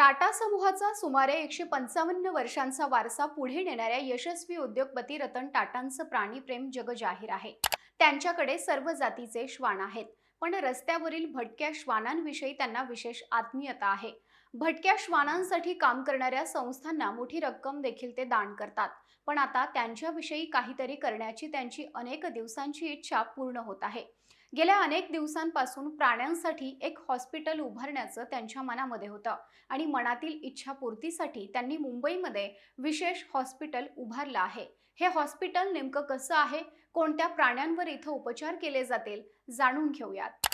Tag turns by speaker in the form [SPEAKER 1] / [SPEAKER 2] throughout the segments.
[SPEAKER 1] टाटा समूहाचा सुमारे एकशे पंचावन्न वर्षांचा वारसा पुढे नेणाऱ्या यशस्वी उद्योगपती रतन टाटांचं प्राणीप्रेम जगजाहीर आहे. त्यांच्याकडे सर्व जातीचे श्वान आहेत. पण रस्त्यावरील भटक्या श्वानांविषयी त्यांना विशेष आत्मीयता आहे. भटक्या श्वानांसाठी काम करणाऱ्या संस्थांना मोठी रक्कम देखील ते दान करतात. पण आता त्यांच्याविषयी काहीतरी करण्याची त्यांची अनेक दिवसांची इच्छा पूर्ण होत आहे. गेल्या अनेक दिवसांपासून प्राण्यांसाठी एक हॉस्पिटल उभारण्याचं त्यांच्या मनामध्ये होतं आणि मनातील इच्छापूर्तीसाठी त्यांनी मुंबईमध्ये विशेष हॉस्पिटल उभारलं आहे. हे हॉस्पिटल नेमकं कसं आहे? कोणत्या प्राण्यांवर इथं उपचार केले जातील? जाणून घेऊयात.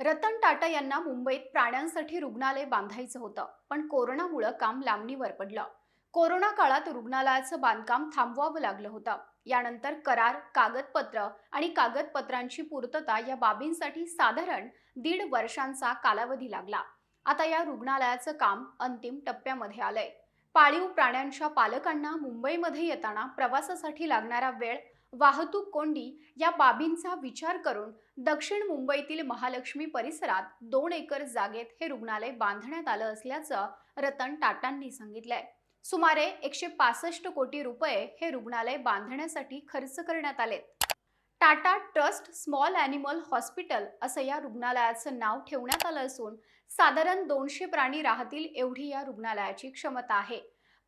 [SPEAKER 1] रतन टाटा यांना मुंबईत प्राण्यांसाठी रुग्णालय बांधायचं होतं पण कोरोनामुळं काम लांबणीवर पडलं. कोरोना काळात रुग्णालयाचं बांधकाम थांबवावं लागलं होतं. यानंतर करार कागदपत्र आणि कागदपत्रांची पूर्तता या बाबींसाठी साधारण दीड वर्षांचा कालावधी लागला. आता या रुग्णालयाचं काम अंतिम टप्प्यामध्ये आलंय. पाळीव प्राण्यांच्या पालकांना मुंबईमध्ये येताना प्रवासासाठी लागणारा वेळ वाहतूक कोंडी या बाबींचा विचार करून दक्षिण मुंबईतील महालक्ष्मी परिसरात दोन एकर जागेत हे रुग्णालय बांधण्यात आलं असल्याचं रतन टाटांनी सांगितलंय. सुमारे एकशे पासष्ट कोटी रुपये हे रुग्णालय बांधण्यासाठी खर्च करण्यात आलेत. Tata trust small animal hospital असं या रुग्णालयाचं नाव ठेवण्यात आलं असून साधारण दोनशे प्राणी राहतील एवढी या रुग्णालयाची क्षमता आहे.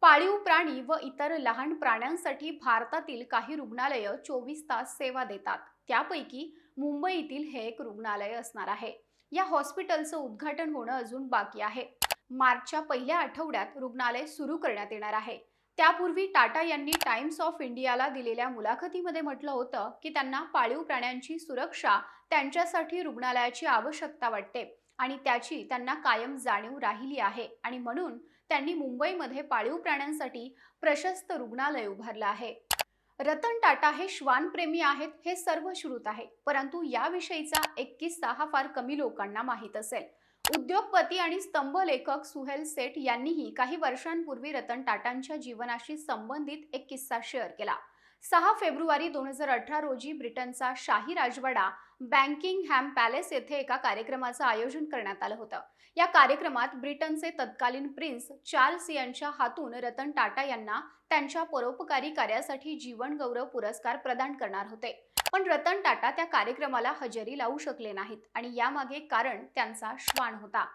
[SPEAKER 1] पाळीव प्राणी व इतर लहान प्राण्यांसाठी भारतातील काही रुग्णालयं चोवीस तास सेवा देतात. त्यापैकी मुंबईतील हे एक रुग्णालय असणार आहे. या हॉस्पिटलचं उद्घाटन होणं अजून बाकी आहे. मार्चच्या पहिल्या आठवड्यात रुग्णालय सुरू करण्यात येणार आहे. त्यापूर्वी टाटा यांनी टाइम्स ऑफ इंडियाला दिलेल्या मुलाखतीमध्ये म्हटलं होतं की त्यांना पाळीव प्राण्यांची सुरक्षा त्यांच्यासाठी रुग्णालयाची आवश्यकता वाटते आणि त्याची त्यांना कायम जाणीव राहिली आहे आणि म्हणून त्यांनी मुंबईमध्ये पाळीव प्राण्यांसाठी प्रशस्त रुग्णालय उभारलं आहे. रतन टाटा हे श्वानप्रेमी आहेत हे सर्व श्रुत आहे परंतु याविषयीचा एक किस्सा हा फार कमी लोकांना माहीत असेल. उद्योगपती आणि स्तंभ लेखक सुहेल सेठ यांनीही काही वर्षांपूर्वी रतन टाटांच्या जीवनाशी संबंधित एक किस्सा शेअर केला. सहा फेब्रुवारी दोन हजार अठरा रोजी ब्रिटनचा शाही राजवाडा बँकिंग हॅम पॅलेस येथे एका कार्यक्रमाचं आयोजन करण्यात आलं होतं. या कार्यक्रमात ब्रिटनचे तत्कालीन प्रिन्स चार्ल्स यांच्या हातून रतन टाटा यांना त्यांच्या परोपकारी कार्यासाठी जीवन गौरव पुरस्कार प्रदान करणार होते. पण रतन टाटा त्या कार्यक्रमाला हजेरी लावू शकले नाहीत आणि यामागे कारण त्यांचा श्वान होता.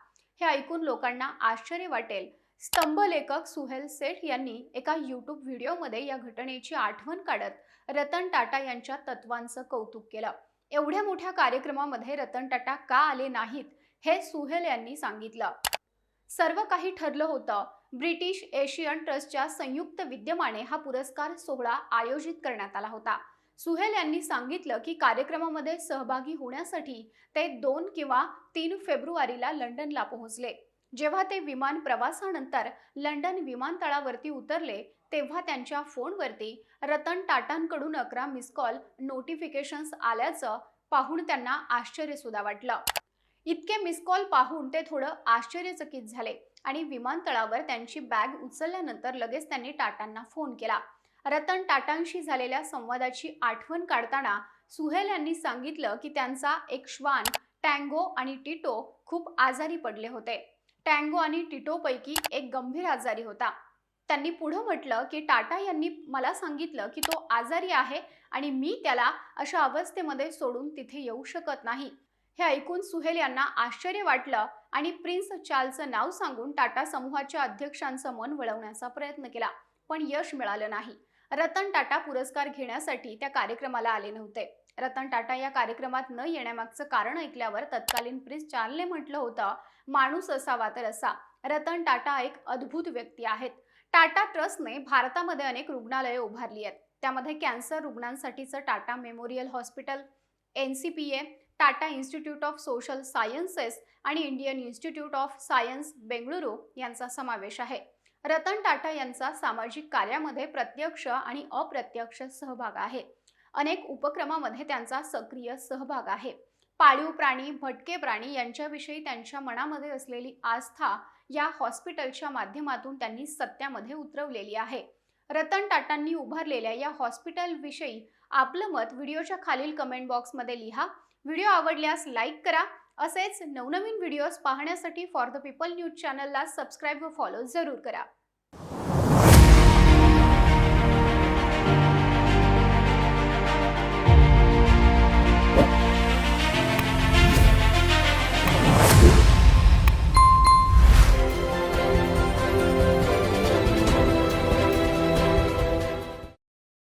[SPEAKER 1] हे ऐकून लोकांना आश्चर्य वाटेल. स्तंभ लेखक सुहेल सेठ यांनी एका यूट्यूब व्हिडिओमध्ये या घटनेची आठवण काढत रतन टाटा यांच्या तत्वांचं कौतुक केलं. एवढ्या मोठ्या कार्यक्रमामध्ये रतन टाटा का आले नाहीत हे सुहेल यांनी सांगितलं. सर्व काही ठरलं होतं. ब्रिटिश एशियन ट्रस्टच्या संयुक्त विद्यमाने हा पुरस्कार सोहळा आयोजित करण्यात आला होता. सुहेल यांनी सांगितलं की कार्यक्रमामध्ये सहभागी होण्यासाठी ते दोन किंवा तीन फेब्रुवारीला लंडनला पोहोचले. जेव्हा ते विमान प्रवासानंतर लंडन विमानतळावरती उतरले तेव्हा त्यांच्या फोनवरती रतन टाटांकडून अकरा मिस कॉल नोटिफिकेशन्स आल्याचं पाहून त्यांना आश्चर्य सुद्धा वाटलं. इतके मिस कॉल पाहून ते थोडं आश्चर्यचकित झाले आणि विमानतळावर त्यांची बॅग उचलल्यानंतर लगेच त्यांनी टाटांना फोन केला. रतन टाटांशी झालेल्या संवादाची आठवण काढताना सुहेल यांनी सांगितलं की त्यांचा एक श्वान टँगो आणि टिटो खूप आजारी पडले होते. टँगो आणि टिटोपैकी एक गंभीर आजारी होता. त्यांनी पुढं म्हटलं की टाटा यांनी मला सांगितलं की तो आजारी आहे आणि मी त्याला अशा अवस्थेमध्ये सोडून तिथे येऊ शकत नाही. हे ऐकून सुहेल यांना आश्चर्य वाटलं आणि प्रिन्स चार्ल्सचं नाव सांगून टाटा समूहाच्या अध्यक्षांचं मन वळवण्याचा प्रयत्न केला पण यश मिळालं नाही. रतन टाटा पुरस्कार घेण्यासाठी त्या कार्यक्रमाला आले नव्हते. रतन टाटा या कार्यक्रमात न येण्यामागचं कारण ऐकल्यावर तत्कालीन प्रिन्स चार्लने म्हटलं होतं माणूस असावा तर असा. रतन टाटा एक अद्भुत व्यक्ती आहेत. टाटा ट्रस्टने भारतामध्ये अनेक रुग्णालये उभारली आहेत. त्यामध्ये cancer रुग्णांसाठीचं Tata memorial hospital N C P A Tata institute of social sciences आणि Indian institute of science Bengaluru यांचा समावेश आहे. रतन टाटा यांचा सामाजिक कार्यामध्ये प्रत्यक्ष आणि अप्रत्यक्ष सहभाग आहे. अनेक उपक्रमामध्ये त्यांचा सक्रिय सहभाग आहे. पाळीव प्राणी भटके प्राणी यांच्याविषयी त्यांच्या मनामध्ये असलेली आस्था या हॉस्पिटलच्या माध्यमातून त्यांनी सत्यामध्ये उतरवलेली आहे. रतन टाटांनी उभारलेल्या या हॉस्पिटलविषयी आपलं मत व्हिडिओच्या खालील कमेंट बॉक्समध्ये लिहा. व्हिडिओ आवडल्यास लाईक करा. असेच नवनवीन व्हिडिओज पाहण्यासाठी फॉर द पीपल न्यूज चॅनलला सबस्क्राईब व फॉलो जरूर करा.